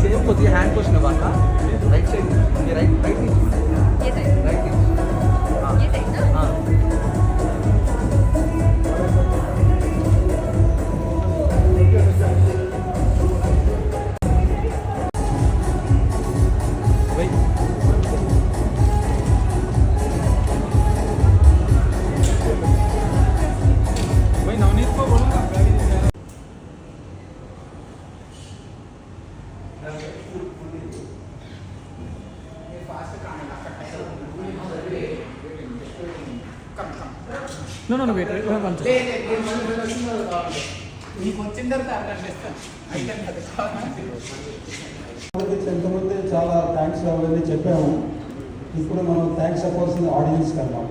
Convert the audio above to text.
Same కొద్దిగా hand question బాక right side right No, no, no, wait, wait, one second. నీకు వచ్చిన తర్వాత ఎంతమంది చాలా థ్యాంక్స్ అవన్నీ చెప్పాము ఇప్పుడు మనం థ్యాంక్స్ చెప్పాల్సింది ఆడియన్స్ అనమాట